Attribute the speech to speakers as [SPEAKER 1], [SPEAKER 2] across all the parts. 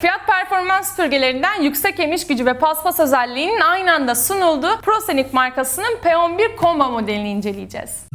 [SPEAKER 1] Fiyat performans süpürgelerinden yüksek emiş gücü ve paspas özelliğinin aynı anda sunulduğu Prosenic markasının P11 Combo modelini inceleyeceğiz.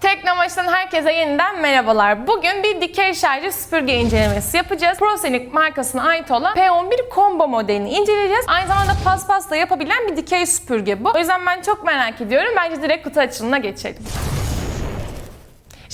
[SPEAKER 1] Teknomaç'tan herkese yeniden merhabalar. Bugün bir dikey şarjlı süpürge incelemesi yapacağız. Prosenic markasına ait olan P11 Combo modelini inceleyeceğiz. Aynı zamanda paspasla yapabilen bir dikey süpürge bu. O yüzden ben çok merak ediyorum. Bence direkt kutu açılımına geçelim.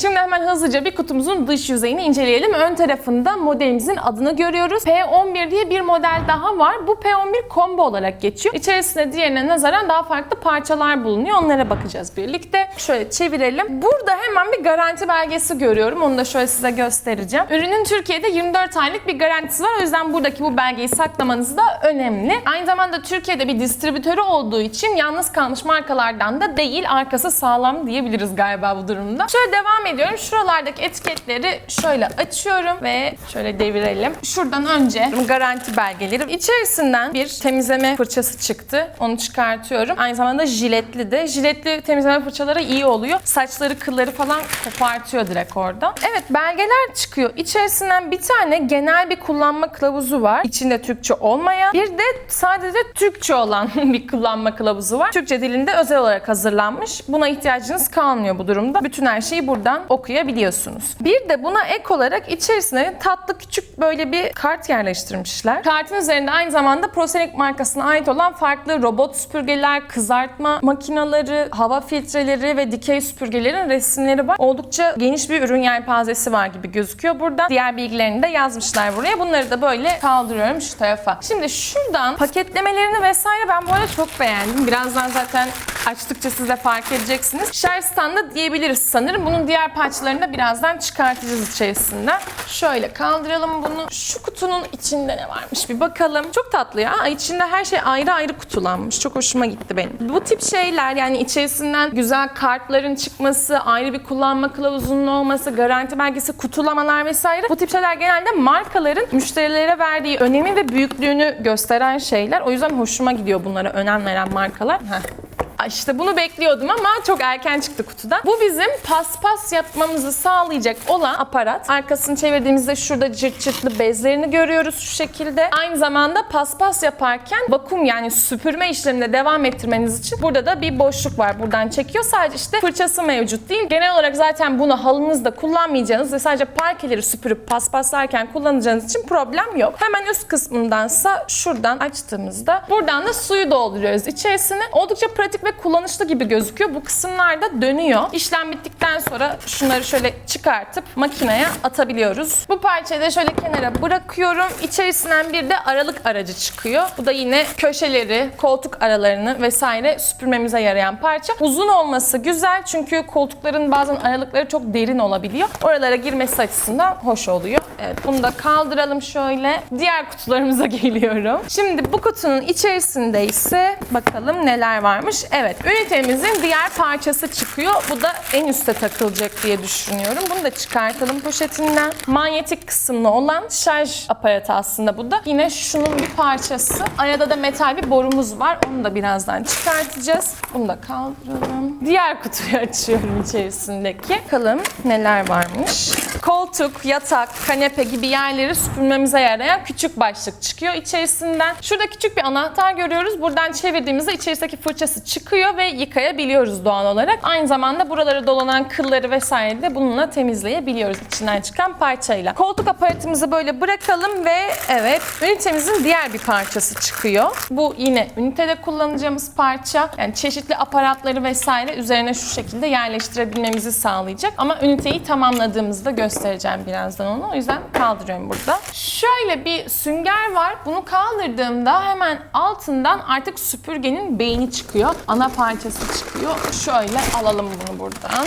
[SPEAKER 1] Şimdi hemen hızlıca bir kutumuzun dış yüzeyini inceleyelim. Ön tarafında modelimizin adını görüyoruz. P11 diye bir model daha var. Bu P11 combo olarak geçiyor. İçerisinde diğerine nazaran daha farklı parçalar bulunuyor. Onlara bakacağız birlikte. Şöyle çevirelim. Burada hemen bir garanti belgesi görüyorum. Onu da şöyle size göstereceğim. Ürünün Türkiye'de 24 aylık bir garantisi var. O yüzden buradaki bu belgeyi saklamanız da önemli. Aynı zamanda Türkiye'de bir distribütörü olduğu için yalnız kalmış markalardan da değil. Arkası sağlam diyebiliriz galiba bu durumda. Şöyle devam ediyorum. Şuralardaki etiketleri şöyle açıyorum ve şöyle devirelim. Şuradan önce garanti belgeleri. İçerisinden bir temizleme fırçası çıktı. Onu çıkartıyorum. Aynı zamanda jiletli de. Jiletli temizleme fırçaları iyi oluyor. Saçları, kılları falan kopartıyor direkt orada. Evet belgeler çıkıyor. İçerisinden bir tane genel bir kullanma kılavuzu var. İçinde Türkçe olmayan. Bir de sadece Türkçe olan bir kullanma kılavuzu var. Türkçe dilinde özel olarak hazırlanmış. Buna ihtiyacınız kalmıyor bu durumda. Bütün her şeyi buradan okuyabiliyorsunuz. Bir de buna ek olarak içerisine tatlı küçük böyle bir kart yerleştirmişler. Kartın üzerinde aynı zamanda Prosenic markasına ait olan farklı robot süpürgeler, kızartma makineleri, hava filtreleri ve dikey süpürgelerin resimleri var. Oldukça geniş bir ürün yelpazesi var gibi gözüküyor burada. Diğer bilgilerini de yazmışlar buraya. Bunları da böyle kaldırıyorum şu tarafa. Şimdi şuradan paketlemelerini vesaire ben bu arada çok beğendim. Birazdan zaten açtıkça siz de fark edeceksiniz. Şarj standı diyebiliriz sanırım. Bunun diğer parçalarını da birazdan çıkartacağız içerisinden. Şöyle kaldıralım bunu. Şu kutunun içinde ne varmış bir bakalım. Çok tatlı ya. İçinde her şey ayrı ayrı kutulanmış. Çok hoşuma gitti benim. Bu tip şeyler yani içerisinden güzel kartların çıkması, ayrı bir kullanma kılavuzunun olması, garanti belgesi, kutulamalar vesaire. Bu tip şeyler genelde markaların müşterilere verdiği önemi ve büyüklüğünü gösteren şeyler. O yüzden hoşuma gidiyor bunlara önem veren markalar. Heh. İşte bunu bekliyordum ama çok erken çıktı kutudan. Bu bizim paspas yapmamızı sağlayacak olan aparat. Arkasını çevirdiğimizde şurada cırt cırtlı bezlerini görüyoruz şu şekilde. Aynı zamanda paspas yaparken vakum yani süpürme işleminde devam ettirmeniz için burada da bir boşluk var. Buradan çekiyor. Sadece işte fırçası mevcut değil. Genel olarak zaten bunu halınızda kullanmayacağınız ve sadece parkeleri süpürüp paspaslarken kullanacağınız için problem yok. Hemen üst kısmındansa şuradan açtığımızda buradan da suyu dolduruyoruz içerisine. Oldukça pratik ve kullanışlı gibi gözüküyor. Bu kısımlarda dönüyor. İşlem bittikten sonra şunları şöyle çıkartıp makineye atabiliyoruz. Bu parçayı da şöyle kenara bırakıyorum. İçerisinden bir de aralık aracı çıkıyor. Bu da yine köşeleri, koltuk aralarını vesaire süpürmemize yarayan parça. Uzun olması güzel çünkü koltukların bazen aralıkları çok derin olabiliyor. Oralara girmesi açısından hoş oluyor. Evet bunu da kaldıralım şöyle. Diğer kutularımıza geliyorum. Şimdi bu kutunun içerisinde ise bakalım neler varmış. Evet ünitemizin diğer parçası çıkıyor. Bu da en üste takılacak diye düşünüyorum. Bunu da çıkartalım poşetinden. Manyetik kısımlı olan şarj aparatı aslında bu da. Yine şunun bir parçası. Arada da metal bir borumuz var. Onu da birazdan çıkartacağız. Bunu da kaldıralım. Diğer kutuyu açıyorum içerisindeki. Bakalım neler varmış. Koltuk, yatak, kanepe gibi yerleri süpürmemize yarayan küçük başlık çıkıyor içerisinden. Şurada küçük bir anahtar görüyoruz. Buradan çevirdiğimizde içerisindeki fırçası çıkıyor ve yıkayabiliyoruz doğal olarak. Aynı zamanda buralara dolanan kılları vesaire de bununla temizleyebiliyoruz içinden çıkan parçayla. Koltuk aparatımızı böyle bırakalım ve evet ünitemizin diğer bir parçası çıkıyor. Bu yine ünitede kullanacağımız parça. Yani çeşitli aparatları vesaire üzerine şu şekilde yerleştirebilmemizi sağlayacak. Ama üniteyi tamamladığımızda göstereceğim birazdan onu. O yüzden kaldırıyorum burada. Şöyle bir sünger var. Bunu kaldırdığımda hemen altından artık süpürgenin beyni çıkıyor. Parçası çıkıyor. Şöyle alalım bunu buradan.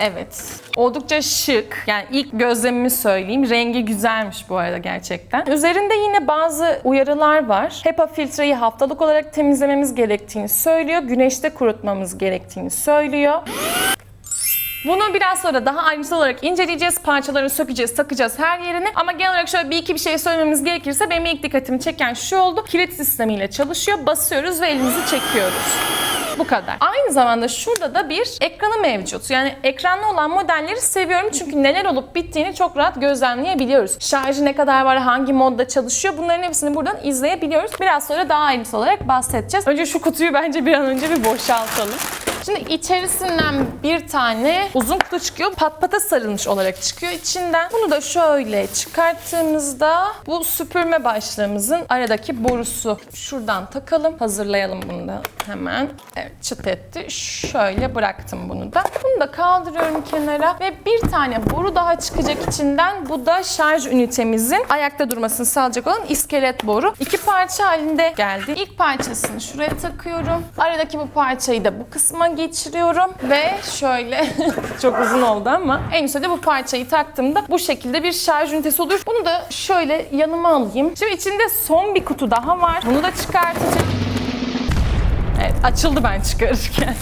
[SPEAKER 1] Evet. Oldukça şık. Yani ilk gözlemimi söyleyeyim. Rengi güzelmiş bu arada gerçekten. Üzerinde yine bazı uyarılar var. HEPA filtreyi haftalık olarak temizlememiz gerektiğini söylüyor. Güneşte kurutmamız gerektiğini söylüyor. Bunu biraz sonra daha ayrıntılı olarak inceleyeceğiz. Parçalarını sökeceğiz, takacağız her yerine. Ama genel olarak şöyle bir iki bir şey söylememiz gerekirse benim ilk dikkatimi çeken şu oldu. Kilit sistemiyle çalışıyor. Basıyoruz ve elimizi çekiyoruz. Bu kadar. Aynı zamanda şurada da bir ekranı mevcut. Yani ekranlı olan modelleri seviyorum çünkü neler olup bittiğini çok rahat gözlemleyebiliyoruz. Şarjı ne kadar var, hangi modda çalışıyor bunların hepsini buradan izleyebiliyoruz. Biraz sonra daha ayrıntılı olarak bahsedeceğiz. Önce şu kutuyu bence bir an önce bir boşaltalım. Şimdi içerisinden bir tane uzun kutu çıkıyor. Pat pata sarılmış olarak çıkıyor içinden. Bunu da şöyle çıkarttığımızda bu süpürme başlığımızın aradaki borusu. Şuradan takalım. Hazırlayalım bunu da hemen. Evet çıt etti. Şöyle bıraktım bunu da. Bunu da kaldırıyorum kenara ve bir tane boru daha çıkacak içinden. Bu da şarj ünitemizin ayakta durmasını sağlayacak olan iskelet boru. İki parça halinde geldi. İlk parçasını şuraya takıyorum. Aradaki bu parçayı da bu kısma geçiriyorum ve şöyle çok uzun oldu ama en üstte de bu parçayı taktığımda bu şekilde bir şarj ünitesi olur. Bunu da şöyle yanıma alayım. Şimdi içinde son bir kutu daha var. Bunu da çıkartacağım. Evet açıldı ben çıkarırken.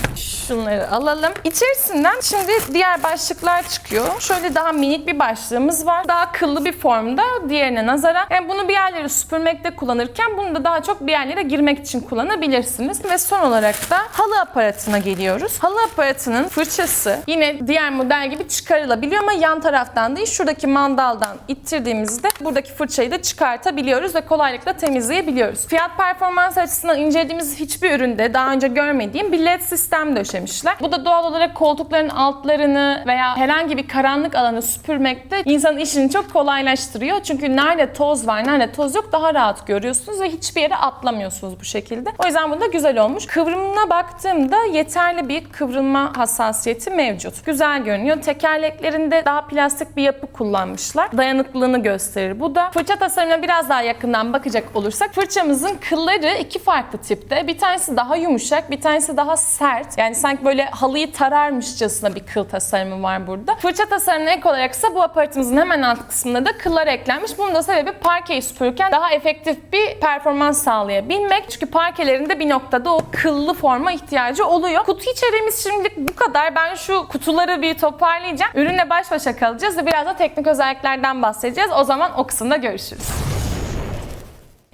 [SPEAKER 1] Şunları alalım. İçerisinden şimdi diğer başlıklar çıkıyor. Şöyle daha minik bir başlığımız var. Daha kıllı bir formda diğerine nazaran. Yani bunu bir yerleri süpürmekte kullanırken bunu da daha çok bir yerlere girmek için kullanabilirsiniz. Ve son olarak da halı aparatına geliyoruz. Halı aparatının fırçası yine diğer model gibi çıkarılabiliyor ama yan taraftan değil şuradaki mandaldan ittirdiğimizde buradaki fırçayı da çıkartabiliyoruz ve kolaylıkla temizleyebiliyoruz. Fiyat performans açısından incelediğimiz hiçbir üründe daha önce görmediğim bir led sistem döşemişler. Bu da doğal olarak koltukların altlarını veya herhangi bir karanlık alanı süpürmekte insanın işini çok kolaylaştırıyor. Çünkü nerede toz var, nerede toz yok daha rahat görüyorsunuz ve hiçbir yere atlamıyorsunuz bu şekilde. O yüzden bu da güzel olmuş. Kıvrımına baktığımda yeterli bir kıvrılma hassasiyeti mevcut. Güzel görünüyor. Tekerleklerinde daha plastik bir yapı kullanmışlar. Dayanıklılığını gösterir. Bu da fırça tasarımına biraz daha yakından bakacak olursak fırçamızın kılları iki farklı tipte. Bir tanesi daha yumuşak, bir tanesi daha sert. Yani sanki böyle halıyı tararmışçasına bir kıl tasarımı var burada. Fırça tasarımına ek olarak ise bu aparatımızın hemen alt kısmında da kıllar eklenmiş. Bunun da sebebi parkeyi süpürürken daha efektif bir performans sağlayabilmek. Çünkü parkelerinde bir noktada o kıllı forma ihtiyacı oluyor. Kutu içeriğimiz şimdilik bu kadar. Ben şu kutuları bir toparlayacağım. Ürünle baş başa kalacağız ve biraz da teknik özelliklerden bahsedeceğiz. O zaman o kısımda görüşürüz.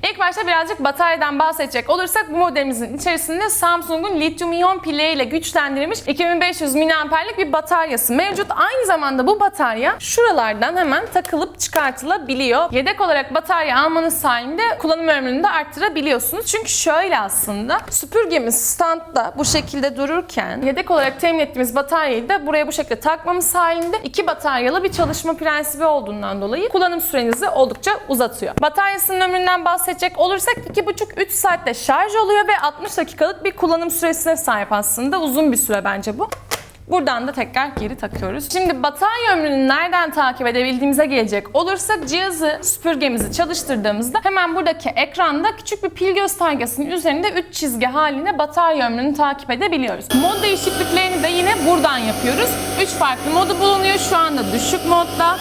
[SPEAKER 1] İlk başta birazcık bataryadan bahsedecek olursak bu modelimizin içerisinde Samsung'un lityum iyon ile güçlendirilmiş 2500 mAh'lik bir bataryası mevcut. Aynı zamanda bu batarya şuralardan hemen takılıp çıkartılabiliyor. Yedek olarak batarya almanız halinde kullanım ömrünü de arttırabiliyorsunuz. Çünkü şöyle aslında süpürgemiz standda bu şekilde dururken yedek olarak temin ettiğimiz bataryayı da buraya bu şekilde takmamız halinde iki bataryalı bir çalışma prensibi olduğundan dolayı kullanım sürenizi oldukça uzatıyor. Bataryasının ömründen bahsedecek olursak 2,5-3 saatte şarj oluyor ve 60 dakikalık bir kullanım süresine sahip aslında. Uzun bir süre bence bu. Buradan da tekrar geri takıyoruz. Şimdi batarya ömrünü nereden takip edebildiğimize gelecek olursak cihazı süpürgemizi çalıştırdığımızda hemen buradaki ekranda küçük bir pil göstergesinin üzerinde 3 çizgi halinde batarya ömrünü takip edebiliyoruz. Mod değişikliklerini de yine buradan yapıyoruz. 3 farklı modu bulunuyor. Şu anda düşük modda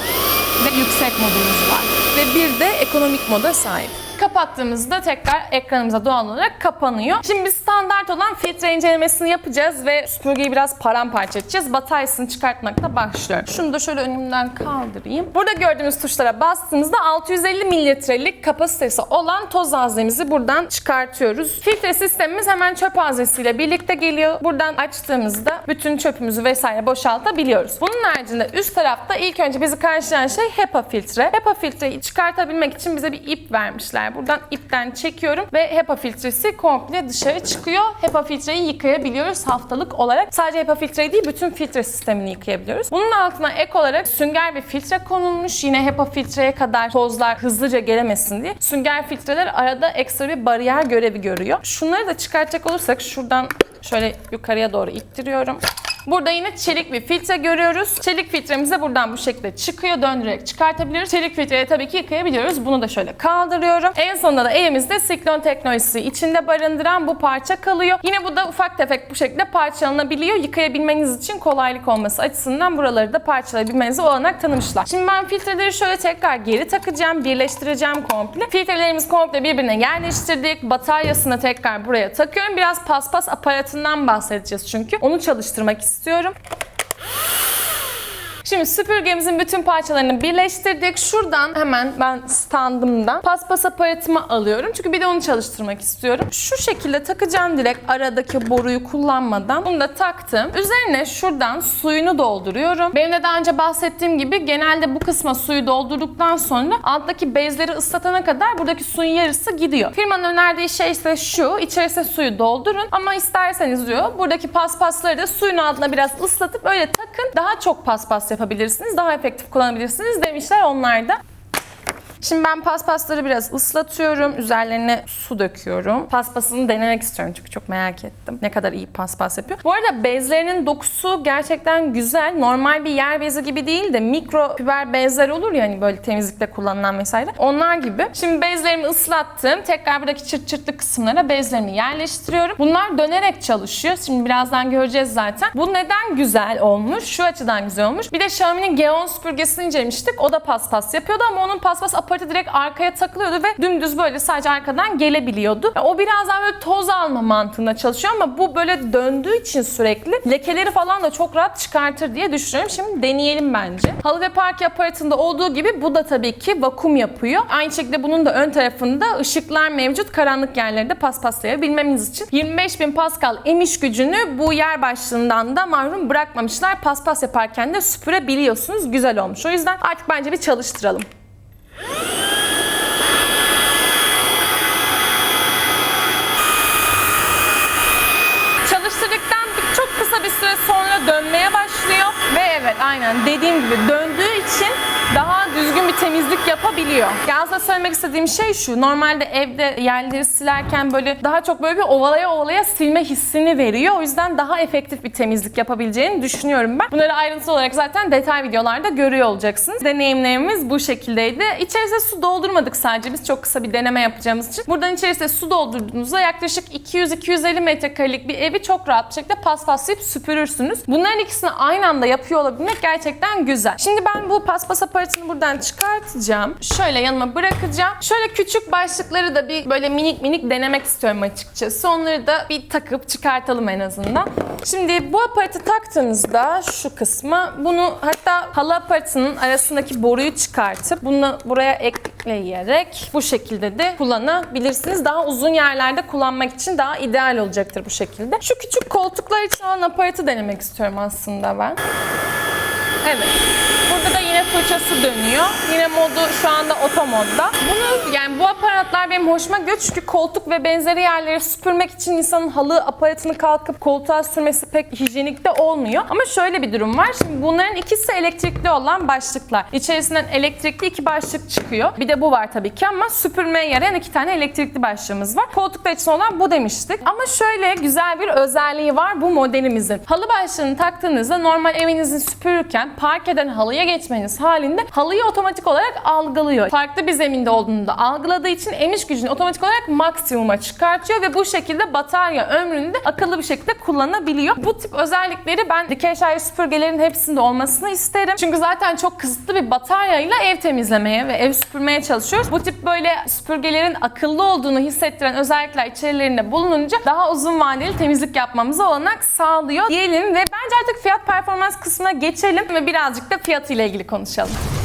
[SPEAKER 1] ve yüksek modumuz var. Ve bir de ekonomik moda sahip. Kapattığımızda tekrar ekranımıza doğal olarak kapanıyor. Şimdi biz standart olan filtre incelemesini yapacağız ve süpürgeyi biraz paramparça edeceğiz. Bataryasını çıkartmakla başlıyorum. Şunu da şöyle önümden kaldırayım. Burada gördüğünüz tuşlara bastığımızda 650 mililitrelik kapasitesi olan toz haznemizi buradan çıkartıyoruz. Filtre sistemimiz hemen çöp haznesiyle birlikte geliyor. Buradan açtığımızda bütün çöpümüzü vesaire boşaltabiliyoruz. Bunun haricinde üst tarafta ilk önce bizi karşılayan şey HEPA filtre. HEPA filtreyi çıkartabilmek için bize bir ip vermişler. Buradan ipten çekiyorum ve HEPA filtresi komple dışarı çıkıyor. HEPA filtreyi yıkayabiliyoruz haftalık olarak. Sadece HEPA filtreyi değil bütün filtre sistemini yıkayabiliyoruz. Bunun altına ek olarak sünger bir filtre konulmuş. Yine HEPA filtreye kadar tozlar hızlıca gelemesin diye. Sünger filtreler arada ekstra bir bariyer görevi görüyor. Şunları da çıkartacak olursak şuradan şöyle yukarıya doğru ittiriyorum. Burada yine çelik bir filtre görüyoruz. Çelik filtremiz de buradan bu şekilde çıkıyor. Döndürerek çıkartabiliriz. Çelik filtreyi tabii ki yıkayabiliyoruz. Bunu da şöyle kaldırıyorum. En sonunda da elimizde siklon teknolojisi içinde barındıran bu parça kalıyor. Yine bu da ufak tefek bu şekilde parçalanabiliyor. Yıkayabilmeniz için kolaylık olması açısından buraları da parçalayabilmenize olanak tanımışlar. Şimdi ben filtreleri şöyle tekrar geri takacağım. Birleştireceğim komple. Filtrelerimiz komple birbirine yerleştirdik. Bataryasını tekrar buraya takıyorum. Biraz paspas aparatından bahsedeceğiz çünkü. Onu çalıştırmak istiyorum istiyorum. Şimdi süpürgemizin bütün parçalarını birleştirdik. Şuradan hemen ben standımdan paspas aparatımı alıyorum. Çünkü bir de onu çalıştırmak istiyorum. Şu şekilde takacağım direkt aradaki boruyu kullanmadan. Bunu da taktım. Üzerine şuradan suyunu dolduruyorum. Benim de daha önce bahsettiğim gibi genelde bu kısma suyu doldurduktan sonra alttaki bezleri ıslatana kadar buradaki suyun yarısı gidiyor. Firmanın önerdiği şey ise şu. içerisine suyu doldurun ama isterseniz diyor buradaki paspasları da suyun altına biraz ıslatıp öyle takın. Daha çok paspas yapabilirsiniz. Daha efektif kullanabilirsiniz demişler onlar da. Şimdi ben paspasları biraz ıslatıyorum. Üzerlerine su döküyorum. Paspasını denemek istiyorum çünkü çok merak ettim. Ne kadar iyi paspas yapıyor. Bu arada bezlerinin dokusu gerçekten güzel. Normal bir yer bezi gibi değil de mikro fiber bezler olur ya hani böyle temizlikte kullanılan vesaire. Onlar gibi. Şimdi bezlerimi ıslattım. Tekrar buradaki çırt çırtlı kısımlara bezlerimi yerleştiriyorum. Bunlar dönerek çalışıyor. Şimdi birazdan göreceğiz zaten. Bu neden güzel olmuş? Şu açıdan güzel olmuş. Bir de Xiaomi'nin Geon süpürgesini incelemiştik. O da paspas yapıyordu ama onun paspas aparatı direkt arkaya takılıyordu ve dümdüz böyle sadece arkadan gelebiliyordu. O biraz daha böyle toz alma mantığında çalışıyor ama bu böyle döndüğü için sürekli lekeleri falan da çok rahat çıkartır diye düşünüyorum. Şimdi deneyelim bence. Halı ve parke aparatında olduğu gibi bu da tabii ki vakum yapıyor. Aynı şekilde bunun da ön tarafında ışıklar mevcut. Karanlık yerleri de paspaslayabilmemiz için. 25.000 Pascal emiş gücünü bu yer başlığından da mahrum bırakmamışlar. Paspas yaparken de süpürebiliyorsunuz. Güzel olmuş. O yüzden artık bence bir çalıştıralım. Çalıştırdıktan çok kısa bir süre sonra dönmeye başlıyor. Ve evet aynen dediğim gibi döndüğü için daha düzgün bir temizlik yapabiliyor. Ya aslında söylemek istediğim şey şu. Normalde evde yerleri silerken böyle daha çok böyle bir ovalaya ovalaya silme hissini veriyor. O yüzden daha efektif bir temizlik yapabileceğini düşünüyorum ben. Bunları ayrıntılı olarak zaten detay videolarda görüyor olacaksınız. Deneyimlerimiz bu şekildeydi. İçerisine su doldurmadık sadece. Biz çok kısa bir deneme yapacağımız için. Buradan içerisine su doldurduğunuzda yaklaşık 200-250 metrekarelik bir evi çok rahat bir şekilde paspaslayıp süpürürsünüz. Bunların ikisini aynı anda yapıyor olabilmek gerçekten güzel. Şimdi ben bu paspas aparatını buradan çıkartacağım. Şöyle yanıma bırakacağım. Şöyle küçük başlıkları da bir böyle minik minik denemek istiyorum açıkçası. Onları da bir takıp çıkartalım en azından. Şimdi bu aparatı taktığınızda şu kısmı bunu hatta halı aparatının arasındaki boruyu çıkartıp bunu buraya ekleyerek bu şekilde de kullanabilirsiniz. Daha uzun yerlerde kullanmak için daha ideal olacaktır bu şekilde. Şu küçük koltuklar için olan aparatı denemek istiyorum aslında ben. Evet. Burada da fırçası dönüyor. Yine modu şu anda oto modda. Bunu yani bu aparatlar benim hoşuma gidiyor çünkü koltuk ve benzeri yerleri süpürmek için insanın halı aparatını kalkıp koltuğa sürmesi pek hijyenik de olmuyor. Ama şöyle bir durum var. Şimdi bunların ikisi elektrikli olan başlıklar. İçerisinden elektrikli iki başlık çıkıyor. Bir de bu var tabii ki ama süpürmeye yarayan iki tane elektrikli başlığımız var. Koltuklar için olan bu demiştik. Ama şöyle güzel bir özelliği var bu modelimizin. Halı başlığını taktığınızda normal evinizi süpürürken parkeden halıya geçmeniz halinde halıyı otomatik olarak algılıyor. Farklı bir zeminde olduğunu da algıladığı için emiş gücünü otomatik olarak maksimuma çıkartıyor ve bu şekilde batarya ömrünü de akıllı bir şekilde kullanabiliyor. Bu tip özellikleri ben dikey şarj süpürgelerin hepsinde olmasını isterim. Çünkü zaten çok kısıtlı bir bataryayla ev temizlemeye ve ev süpürmeye çalışıyoruz. Bu tip böyle süpürgelerin akıllı olduğunu hissettiren özellikler içerilerinde bulununca daha uzun vadeli temizlik yapmamıza olanak sağlıyor diyelim ve bence artık fiyat performans kısmına geçelim ve birazcık da fiyatıyla ilgili konuşalım konuşalım.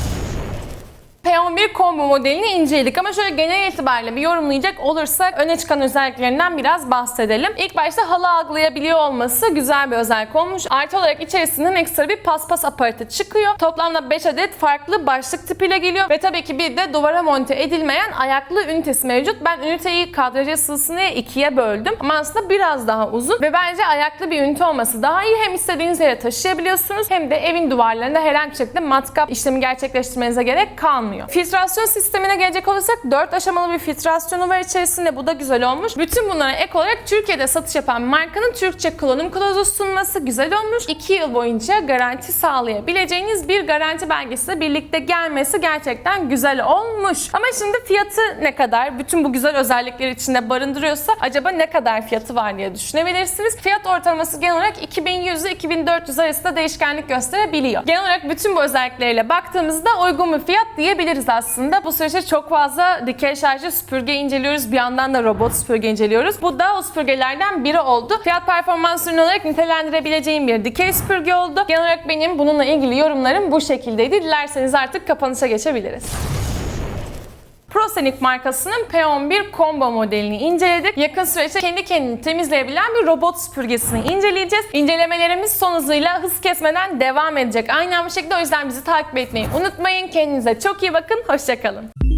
[SPEAKER 1] P11 Combo modelini inceledik ama şöyle genel itibariyle bir yorumlayacak olursak öne çıkan özelliklerinden biraz bahsedelim. İlk başta halı algılayabiliyor olması güzel bir özellik olmuş. Artı olarak içerisinden ekstra bir paspas aparatı çıkıyor. Toplamda 5 adet farklı başlık tipiyle geliyor ve tabii ki bir de duvara monte edilmeyen ayaklı ünitesi mevcut. Ben üniteyi kadraja sığsın ikiye böldüm ama aslında biraz daha uzun ve bence ayaklı bir ünite olması daha iyi. Hem istediğiniz yere taşıyabiliyorsunuz hem de evin duvarlarında herhangi bir şekilde matkap işlemi gerçekleştirmenize gerek kalmıyor. Filtrasyon sistemine gelecek olursak 4 aşamalı bir filtrasyonu var içerisinde. Bu da güzel olmuş. Bütün bunlara ek olarak Türkiye'de satış yapan markanın Türkçe kullanım kılavuzu sunması güzel olmuş. 2 yıl boyunca garanti sağlayabileceğiniz bir garanti belgesiyle birlikte gelmesi gerçekten güzel olmuş. Ama şimdi fiyatı ne kadar? Bütün bu güzel özellikleri içinde barındırıyorsa acaba ne kadar fiyatı var diye düşünebilirsiniz. Fiyat ortalaması genel olarak 2100 ile 2400 arasında değişkenlik gösterebiliyor. Genel olarak bütün bu özellikleriyle baktığımızda uygun bir fiyat diyebiliriz aslında. Bu süreçte çok fazla dikey şarjlı süpürge inceliyoruz. Bir yandan da robot süpürge inceliyoruz. Bu da o süpürgelerden biri oldu. Fiyat performans ürünü olarak nitelendirebileceğim bir dikey süpürge oldu. Genel olarak benim bununla ilgili yorumlarım bu şekildeydi. Dilerseniz artık kapanışa geçebiliriz. Prosenic markasının P11 Combo modelini inceledik. Yakın süreçte kendi kendini temizleyebilen bir robot süpürgesini inceleyeceğiz. İncelemelerimiz son hızıyla hız kesmeden devam edecek. Aynı bir şekilde o yüzden bizi takip etmeyi unutmayın. Kendinize çok iyi bakın. Hoşçakalın.